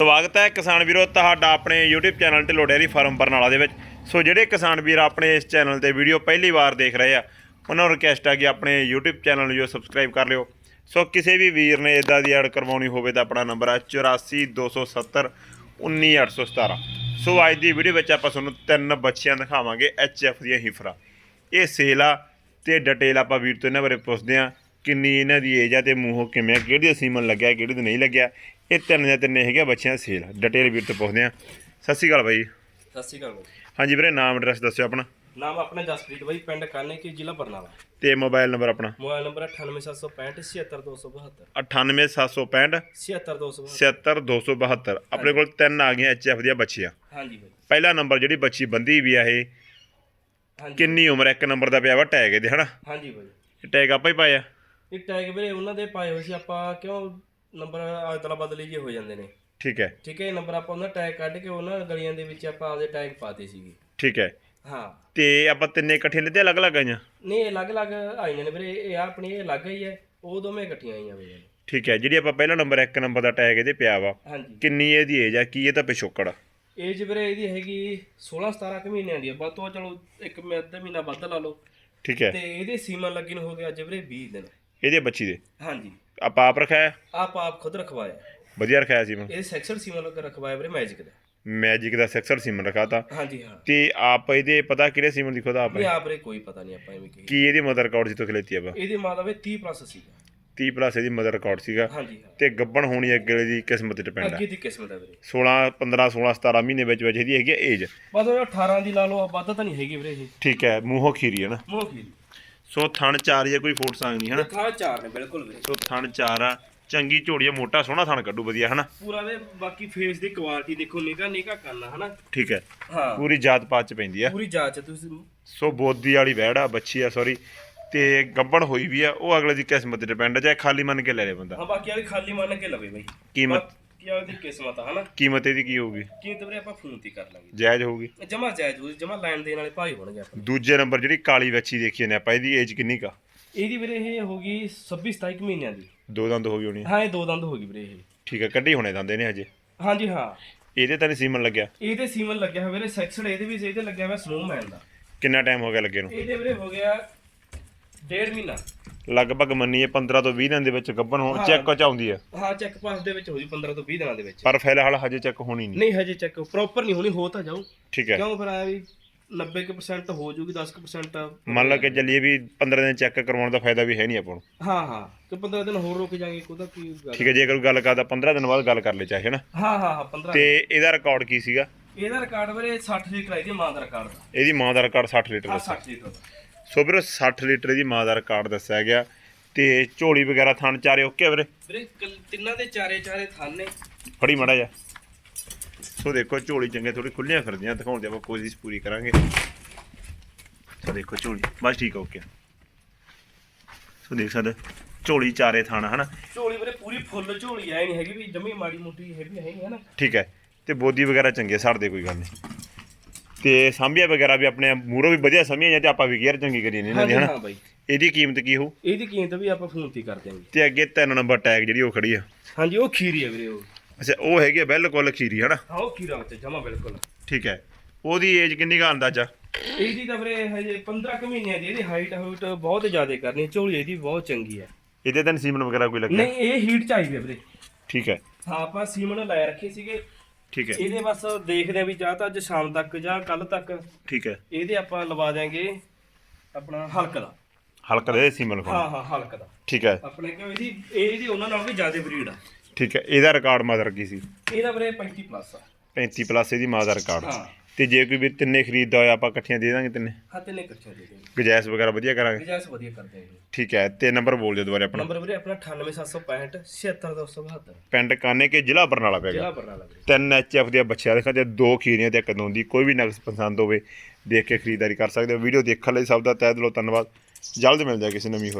ਸਵਾਗਤ ਹੈ ਕਿਸਾਨ ਵੀਰੋ, ਤੁਹਾਡਾ ਆਪਣੇ YouTube channel Dhillon dairy farm Barnala ਦੇ ਵਿੱਚ। ਸੋ ਜਿਹੜੇ ਕਿਸਾਨ ਵੀਰ ਆਪਣੇ ਇਸ ਚੈਨਲ ਤੇ ਵੀਡੀਓ ਪਹਿਲੀ ਵਾਰ ਦੇਖ ਰਹੇ ਆ, ਉਹਨਾਂ ਨੂੰ ਰਿਕਵੈਸਟ ਆ ਕਿ ਆਪਣੇ YouTube ਚੈਨਲ ਨੂੰ ਜੋ ਸਬਸਕ੍ਰਾਈਬ ਕਰ ਲਿਓ। ਸੋ ਕਿਸੇ ਵੀ ਵੀਰ ਨੇ ਇਦਾਂ ਦੀ ਐਡ ਕਰਵਾਉਣੀ ਹੋਵੇ ਤਾਂ ਆਪਣਾ ਨੰਬਰ ਹੈ 8427 19817 ਸੋ ਅੱਜ ਦੀ ਵੀਡੀਓ ਵਿੱਚ ਆਪਾਂ ਤੁਹਾਨੂੰ ਤਿੰਨ ਬੱਚਿਆਂ ਦਿਖਾਵਾਂਗੇ ਐਚਐਫ ਦੀਆਂ ਹੀਫਰਾ। ਇਹ ਸੇਲ ਆ ਤੇ ਡਿਟੇਲ ਆਪਾਂ ਵੀਰ ਤੋਂ ਇਹਨਾਂ ਬਾਰੇ ਪੁੱਛਦੇ ਆ ਕਿੰਨੀ ਇਹਨਾਂ ਦੀ ਏਜ ਆ ਤੇ ਮੂੰਹੋਂ ਕਿਵੇਂ ਆ ਕਿਹੜੀ ਦਾ ਸੀਮਨ ਲੱਗਿਆ, ਕਿਹੜੀ ਦਾ ਨਹੀਂ ਲੱਗਿਆ। ਇਹ ਤਿੰਨ ਜਾਂ ਤਿੰਨੇ ਹੈਗੇ ਬੱਚਿਆਂ ਸੇਲ ਡਿਟੇਲ ਵੀਰ ਤੋਂ ਪੁੱਛਦੇ ਆ ਸਤਿ ਸ਼੍ਰੀ ਅਕਾਲ ਬਾਈ। ਸਤਿ ਸ਼੍ਰੀ ਅਕਾਲ ਬਾਈ। ਹਾਂਜੀ ਵੀਰੇ ਨਾਮ ਐਡਰੈਸ ਦੱਸਿਓ ਆਪਣਾ। ਨਾਮ ਆਪਣਾ ਜਸਪ੍ਰੀਤ ਬਾਈ ਪਿੰਡ ਕਾਨੇ ਕੀ ਜ਼ਿਲ੍ਹਾ ਬਰਨਾਲਾ। ਤੇ ਮੋਬਾਈਲ ਨੰਬਰ ਆਪਣਾ? ਮੋਬਾਈਲ ਨੰਬਰ 98765 76272 98765 76272 76272 ਆਪਣੇ ਕੋਲ ਤਿੰਨ ਆ ਗਈਆਂ ਐਚਐਫ ਦੀਆਂ ਬੱਚੀਆਂ। ਹਾਂਜੀ ਬਾਈ। ਪਹਿਲਾ ਨੰਬਰ ਜਿਹੜੀ ਬੱਚੀ ਬੰਦੀ ਵੀ ਆ ਇਹ ਕਿੰਨੀ ਉਮਰ ਇੱਕ ਨੰਬਰ ਦਾ ਪਿਆ ਵਾ ਟੈਗ ਇਹਦੇ ਹਨਾ? ਹਾਂਜੀ ਬਾਈ। ਟੈਗ ਆਪਾਂ ਹੀ ਪਾਇਆ। ਇਹ ਟੈਗ ਵੀਰੇ ਉਹਨਾਂ ਦੇ ਪਾਏ ਹੋਏ ਸੀ ਆਪਾਂ ਕਿਉਂ ਨੰਬਰ ਅਦਲਾ ਬਦਲੀ ਜੇ ਹੋ ਜਾਂਦੇ ਨੇ। ਠੀਕ ਹੈ। ਠੀਕ ਹੈ ਇਹ ਨੰਬਰ ਆਪਾਂ ਉਹਨਾਂ ਟੈਗ ਕੱਢ ਕੇ ਉਹਨਾਂ ਗਲੀਆਂ ਦੇ ਵਿੱਚ ਆਪਾਂ ਆਪਦੇ ਟੈਗ ਪਾਤੇ ਸੀਗੇ। ਠੀਕ ਹੈ। ਹਾਂ। ਤੇ ਆਪਾਂ ਤਿੰਨੇ ਇਕੱਠੇ ਲਿੱਤੇ ਅਲੱਗ-ਅਲੱਗ ਆਈਆਂ? ਨਹੀਂ ਇਹ ਅਲੱਗ-ਅਲੱਗ ਆਈਆਂ ਨੇ ਵੀਰੇ ਇਹ ਆਪਣੀ ਇਹ ਅਲੱਗ ਹੀ ਹੈ ਉਹ ਦੋਵੇਂ ਇਕੱਠੀਆਂ ਆਈਆਂ ਵੀਰੇ। ਠੀਕ ਹੈ ਜਿਹੜੀ ਆਪਾਂ ਪਹਿਲਾ ਨੰਬਰ ਇੱਕ ਨੰਬਰ ਦਾ ਟੈਗ ਇਹਦੇ ਪਿਆ ਵਾ। ਹਾਂਜੀ। ਕਿੰਨੀ ਇਹਦੀ ਏਜ ਆ ਕੀ ਇਹ ਤਾਂ ਪਿਛੋਕੜ ਆ? ਏਜ ਵੀਰੇ ਇਹਦੀ ਹੈਗੀ 16 17 ਕੁ ਮਹੀਨਿਆਂ ਦੀ ਹੈ ਬਸ ਤੋਂ ਚਲੋ ਇੱਕ ਮ- ਅੱਧਾ ਮਹੀਨਾ ਵੱਧ ਲਾ ਲਓ। ਠੀਕ ਹੈ। ਤੇ ਇਹਦੇ ਸੀਮਨ ਲੱਗੀ ਨੂੰ ਹੋ ਗਿਆ ਅੱਜ ਵੀਰੇ 20 ਦਿਨ। ਇਹਦੇ ਬੱਚੀ ਦੇ? ਹਾਂਜੀ। ਆਪਾਂ ਆਪ ਰਖਾਇਆ? ਆਪ ਆਪ ਖੁਦ ਰਖਵਾਇਆ। ਵਧੀਆ ਰਖਾਇਆ ਸੀ ਮੈਂ ਇਹ ਸੈਕਸ਼ਨ ਸੀਮਨ ਲੱਗਾ ਰਖਵਾਇਆ ਵੀਰੇ ਮੈਜਿਕ ਦਾ। ਮੈਜਿਕ ਦਾ ਸੈਕਸਰ ਸੀਮਨ ਰਖਾਤਾ। ਹਾਂਜੀ ਹਾਂ। ਤੇ ਆਪ ਇਹਦੇ ਪਤਾ ਕਿਹੜੇ ਸੀਮਨ ਦੀ ਖੁਦ ਆਪ ਨਹੀਂ ਹੈ? ਆਪ ਰੇ ਕੋਈ ਪਤਾ ਨਹੀਂ ਆਪਾਂ ਐਵੇਂ ਕਹੀ ਕੀ ਇਹਦੀ ਮਦਰ ਰਿਕਾਰਡ ਸੀ ਤੋਂ ਖਲੇਤੀ ਆਪਾਂ? ਇਹਦੇ ਮਾਂ ਦਾ ਵੀ 30 ਪਲੱਸ ਸੀਗਾ। 30 ਪਲੱਸ ਇਹਦੀ ਮਦਰ ਰਿਕਾਰਡ ਸੀਗਾ। ਹਾਂਜੀ ਹਾਂ। ਤੇ ਗੱਬਣ ਹੋਣੀ ਅੱਗੇ ਦੀ ਕਿਸਮਤ ਤੇ ਡਿਪੈਂਡ ਅੱਗੇ ਦੀ ਕਿਸਮਤ ਹੈ ਵੀਰੇ। 16 15 16 17 ਮਹੀਨੇ ਵਿੱਚ ਵਿੱਚ ਇਹਦੀ ਹੈਗੀ ਏਜ ਬਸ ਉਹ 18 ਦੀ ਲਾ ਲਓ ਵੱਧ ਤਾਂ ਨਹੀਂ ਹੈਗੀ ਵੀਰੇ ਇਹ। ਠੀਕ ਹੈ ਮੂੰਹੋਂ ਖੀਰੀ ਹੈ ਨਾ। ਮੋਹ ਕੀ ਸੋ ਥਣ ਚਾਰ ਜਾਂ ਕੋਈ ਫੋਟ ਸੰਗ ਨਹੀਂ ਹਨਾ? ਥਾਂ ਚਾਰ ਨੇ ਬਿਲਕੁਲ ਵੀਰੇ ਸੋ ਥਣ ਚਾਰ ਆ। ਚੰਗੀ ਝੋੜੀ ਆ ਮੋਟਾ ਸੋਹਣਾ ਥਣ ਕੱਢੂ ਵਧੀਆ ਹਨਾ? ਪੂਰਾ ਦੇ ਬਾਕੀ ਫੇਸ ਦੀ ਕੁਆਲਿਟੀ ਦੇਖੋ ਨਿਕਾ ਨਿਕਾ ਕਰਨਾ ਹਨਾ? ਠੀਕ ਹੈ। ਹਾਂ। ਪੂਰੀ ਜਾਤ ਪਾਤ ਚ ਪੈਂਦੀ ਆ। ਪੂਰੀ ਜਾਂਚ ਹੈ, ਤੁਸੀਂ ਸੋ ਬੋਦੀ ਵਾਲੀ ਵਹਿੜ ਆ ਬੱਚੀ ਆ ਸੌਰੀ ਤੇ ਗੱਬਣ ਹੋਈ ਵੀ ਆ ਉਹ ਅਗਲੇ ਦੀ ਕਿਸਮਤ ਤੇ ਡਿਪੈਂਡ ਆ ਚਾਹੇ ਖਾਲੀ ਮੰਨ ਕੇ ਲੈ ਲੇ ਬੰਦਾ। ਹਾਂ ਬਾਕੀ ਵਾਲੀ ਖਾਲੀ ਮੰਨ ਕੇ ਲਵੇ ਬਾਈ। ਕੀਮਤ? ਕਿਸਮਤ ਆ ਹਨਾ? ਕੀਮਤ ਇਹਦੀ ਕੀ ਹੋਊਗੀ? ਕੀਮਤ ਵੀਰੇ ਆਪਾਂ ਫੋਨ ਤੇ ਕਰ ਲਾਂਗੇ। ਜਾਇਜ਼ ਹੋਊਗੀ? ਜਮਾ ਜਾਇਜ਼ ਹੋਊ ਜਮਾ ਲੈਣ ਦੇਣ ਵਾਲੇ ਭਾਈ ਹੋਣਗੇ ਆਪਣੇ। ਦੂਜੇ ਨੰਬਰ ਜਿਹੜੀ ਕਾਲੀ ਬੱਚੀ ਦੇਖੀ ਨੇ ਆਪਾਂ ਇਹਦੀ ਏਜ ਕਿੰਨੀ ਕਾ ਇਹਦੀ ਵੀਰੇ ਇਹ ਹੋ ਗਈ 26 27 ਕੁ ਮਹੀਨਿਆਂ ਦੀ। ਦੋ ਦੰਦ ਹੋ ਗਈ ਹੋਣੀ ਹਾਂ ਇਹ ਦੋ ਦੰਦ ਹੋ ਗਈ ਵੀਰੇ ਇਹ। ਠੀਕ ਹੈ ਕੱਢੀ ਹੋਣੇ ਦੰਦੇ ਨੇ ਹਜੇ? ਹਾਂਜੀ ਹਾਂ। ਇਹਦੇ ਤਾਂ ਨਹੀਂ ਸੀਮਨ ਲੱਗਿਆ? ਇਹਦੇ ਸੀਮਨ ਲੱਗਿਆ ਹੋਇਆ ਵੀਰੇ ਸੈਕਸ਼ਨ ਇਹਦੇ ਵੀ ਇਹਦੇ ਲੱਗਿਆ ਹੋਇਆ ਸਨੋਮੈਨ ਦਾ। ਕਿੰਨਾ ਟਾਈਮ ਹੋ ਗਿਆ ਲੱਗੇ ਨੂੰ? ਇਹਦੇ ਵੀਰੇ ਹੋ ਗਿਆ ਡੇਢ ਮਹੀਨਾ। ਲਗਭਗ ਮੰਨੀਏ 15 ਤੋਂ 20 ਦਿਨ ਦੇ ਵਿੱਚ ਗੱਬਣ ਹੋਣ ਚੈੱਕ ਚ ਆਉਂਦੀ ਆ। ਹਾਂ ਚੈੱਕ ਪਾਸ ਦੇ ਵਿੱਚ ਹੋ ਜੀ 15 ਤੋਂ 20 ਦਿਨਾਂ ਦੇ ਵਿੱਚ। ਪਰ ਫਿਲਹਾਲ ਹਜੇ ਚੈੱਕ ਹੋਣੀ ਨਹੀਂ। ਨਹੀਂ ਹਜੇ ਚੈੱਕ ਪ੍ਰੋਪਰ ਨਹੀਂ ਹੋਣੀ ਹੋ ਤਾਂ ਜਾਊ। ਠੀਕ ਹੈ। ਕਿਉਂ ਫਿਰ ਆਇਆ ਵੀ 90% ਹੋ ਜੂਗੀ 10% ਮੰਨ ਲਾ ਕਿ ਚੱਲੀਏ ਵੀ 15 ਦਿਨ ਚੈੱਕ ਕਰਵਾਉਣ ਦਾ ਫਾਇਦਾ ਵੀ ਹੈ ਨਹੀਂ ਆਪਾਂ ਨੂੰ। ਹਾਂ ਹਾਂ ਤੇ 15 ਦਿਨ ਹੋਰ ਰੁਕ ਜਾਗੇ ਉਹਦਾ ਕੀ ਗੱਲ। ਠੀਕ ਹੈ ਜੇ ਕੋਈ ਗੱਲ ਕਰਦਾ 15 ਦਿਨ ਬਾਅਦ ਗੱਲ ਕਰ ਲੈ ਚਾਹੇ ਨਾ? ਹਾਂ ਹਾਂ ਹਾਂ 15 ਤੇ ਇਹਦਾ ਰਿਕਾਰਡ ਕੀ ਸੀਗਾ? ਇਹਦਾ ਰਿਕਾਰਡ ਵੀਰੇ 60 ਲੀਟਰ ਆਈ ਦੀ ਮਾਂ ਦਾ ਰਿਕਾਰਡ ਦਾ ਇਹਦੀ ਮਾਂ ਦਾ ਰਿਕਾਰਡ 60 ਲੀਟਰ ਹਾਂ ਦੱਸਿਆ। 60 ਲੀਟਰ ਦਾ। ਸੋ ਵੀਰੇ 60 ਲੀਟਰ ਦੀ ਮਾਂ ਦਾ ਰਿਕਾਰਡ ਦੱਸਿਆ ਗਿਆ ਤੇ ਝੋਲੀ ਵਗੈਰਾ ਥਣ ਚਾਰੇ ਓਕੇ ਵੀਰੇ? ਵੀਰੇ ਕੱਲ- ਤਿੰਨਾਂ ਦੇ ਚਾਰੇ ਚਾਰੇ ਥਾਨ ਨੇ। ਫੜੀ ਮੜਾ ਜਾ ਸੋ ਦੇਖੋ ਝੋਲੀ ਚੰਗੇ ਥੋੜੀ ਖੁੱਲੀਆਂ ਫਿਰਦੀਆਂ ਦਿਖਾਉਣ ਦੀ ਆਪਾਂ ਕੋਸ਼ਿਸ਼ ਪੂਰੀ ਕਰਾਂਗੇ। ਸੋ ਦੇਖੋ ਝੋਲੀ ਬਸ ਠੀਕ ਆ ਓਕੇ ਸੋ ਦੇਖ ਸਕਦੇ ਝੋਲੀ ਚਾਰੇ ਥਣ ਹਨਾ? ਝੋਲੀ ਵੀਰੇ ਪੂਰੀ ਫੁੱਲ ਝੋਲੀ ਐ ਨਹੀਂ ਹੈਗੀ ਵੀ ਜਮੀ ਮਾੜੀ ਮੋਟੀ ਹੈਗੀ ਹੈ ਨਾ? ਠੀਕ ਹੈ ਤੇ ਬੋਦੀ ਵਗੈਰਾ ਚੰਗੇ ਸੜਦੇ ਕੋਈ ਗੱਲ ਨਹੀਂ ਤੇ ਸਾਂਭੀਆਂ ਵਗੈਰਾ ਵੀ ਆਪਣੇ ਮੂਰੋ ਵੀ ਵਧੀਆ ਸਮਝੀਆਂ ਜਾਂ ਤੇ ਆਪਾਂ ਵੀ ਕੇਅਰ ਚੰਗੀ ਕਰੀ ਨੇ ਇਹਨਾਂ ਦੀ ਹਾਂਜੀ ਹਨਾ? ਹਾਂ ਬਾਈ। ਇਹਦੀ ਕੀਮਤ ਕੀ ਹੋਊ? ਇਹਦੀ ਕੀਮਤ ਵੀ ਆਪਾਂ ਫੋਨ ਤੇ ਹੀ ਕਰ ਦਿਆਂਗੇ। ਤੇ ਅੱਗੇ ਤਿੰਨ ਨੰਬਰ ਟੈਗ ਜਿਹੜੀ ਉਹ ਖੜੀ ਆ। ਹਾਂਜੀ ਉਹ ਖੀਰੀ ਹੈ ਵੀਰੇ ਉਹ। ਅੱਛਾ ਉਹ ਹੈਗੀ ਆ ਬਿਲਕੁਲ ਖੀਰੀ ਹਨਾ? ਹਾਂ ਉਹ ਖੀਰਾ ਉੱਤੇ ਜਮਾ ਬਿਲਕੁਲ। ਠੀਕ ਹੈ। ਉਹਦੀ ਏਜ ਕਿੰਨੀ ਕਾ ਅੰਦਾਜ਼ਾ ਇਹਦੀ ਤਾਂ ਵੀਰੇ ਹਜੇ 15 ਕੁ ਮਹੀਨਿਆਂ ਦੀ ਇਹਦੀ ਹਾਈਟ ਹਾਈਟ ਬਹੁਤ ਜ਼ਿਆਦਾ ਕਰਨੀ ਝੋਲੀ ਇਹਦੀ ਬਹੁਤ ਚੰਗੀ ਹੈ ਇਹਦੇ ਤਾਂ ਸੀਮਨ ਵਗੈਰਾ ਕੋਈ ਲੱਗਿਆ? ਨਹੀਂ ਇਹ ਹੀਟ ਚਾਹੀਦੀ ਹੈ ਵੀਰੇ। ਠੀਕ ਹੈ। ਹਾਂ ਆਪਾਂ ਸੀਮਨ ਲੈ ਰੱਖੇ ਸੀਗੇ ਠੀਕ ਹੈ। ਇਹਦੇ ਬਸ ਦੇਖਦੇ ਆ ਵੀ ਜਾਂ ਤਾਂ ਅੱਜ ਸ਼ਾਮ ਤੱਕ ਜਾਂ ਕੱਲ ਤੱਕ। ਠੀਕ ਹੈ। ਇਹਦੇ ਆਪਾਂ ਲਵਾ ਦਿਆਂਗੇ ਆਪਣਾ ਹਲਕ ਦਾ ਹਲਕਾ ਦੇ ਸੀਮਨ ਲਗਾਉਣਾ ਹਾਂ ਹਾਂ ਹਲਕ ਦਾ ਠੀਕ ਹੈ। ਆਪਣੇ ਕਿਉਂ ਇਹਦੀ ਇਹ ਇਹਦੀ ਉਹਨਾਂ ਨਾਲ ਵੀ ਜ਼ਿਆਦਾ ਬਰੀਡ ਆ। ਠੀਕ ਹੈ। ਇਹਦਾ ਰਿਕਾਰਡ ਮਦਰ ਕੀ ਸੀ? ਇਹਦਾ ਵੀਰੇ 35 ਪਲੱਸ ਆ। 35 ਪਲੱਸ ਇਹਦੀ ਮਾਂ ਦਾ ਰਿਕਾਰਡ ਹਾਂ। ਤੇ ਜੇ ਕੋਈ ਵੀ ਤਿੰਨੇ ਖਰੀਦਦਾ ਹੋਇਆ ਆਪਾਂ ਇਕੱਠੀਆਂ ਦੇ ਦਾਂਗੇ ਤਿੰਨੇ? ਹਾਂ ਤੇ ਨੇ ਇਕੱਠੇ ਦੇ ਦੇਣਗੇ ਗੁਜਾਇਸ਼ ਵਗੈਰਾ ਵਧੀਆ ਕਰਾਂਗੇ? ਗੁਜਾਇਸ਼ ਵਧੀਆ ਕਰਦੇ ਆ ਠੀਕ ਹੈ ਤੇ ਨੰਬਰ ਬੋਲ ਦਿਓ ਦੁਬਾਰਾ ਆਪਣਾ। ਨੰਬਰ ਵੀਰੇ ਆਪਣਾ 98765 76272 ਪਿੰਡ ਕਾਨੇ ਕੇ ਜ਼ਿਲ੍ਹਾ ਬਰਨਾਲਾ ਪੈ ਗਿਆ? ਜ਼ਿਲ੍ਹਾ ਬਰਨਾਲਾ ਵੀਰੇ। ਤਿੰਨ ਐਚਐਫ ਦੀਆਂ ਬੱਚਿਆਂ ਦੇਖਾਂ ਤੇ ਦੋ ਖੀਰੀਆਂ ਤੇ ਇੱਕ ਦੋਂਦੀ ਕੋਈ ਵੀ ਨਕਸ ਪਸੰਦ ਹੋਵੇ ਦੇਖ ਕੇ ਖਰੀਦਦਾਰੀ ਕਰ ਸਕਦੇ ਹੋ। ਵੀਡੀਓ ਦੇਖਣ ਲਈ ਸਭ ਦਾ ਤਹਿ ਦਿਲੋਂ ਧੰਨਵਾਦ। ਜਲਦ ਮਿਲਦੇ ਆ ਕਿਸੇ ਨਵੀਂ ਹੋਰ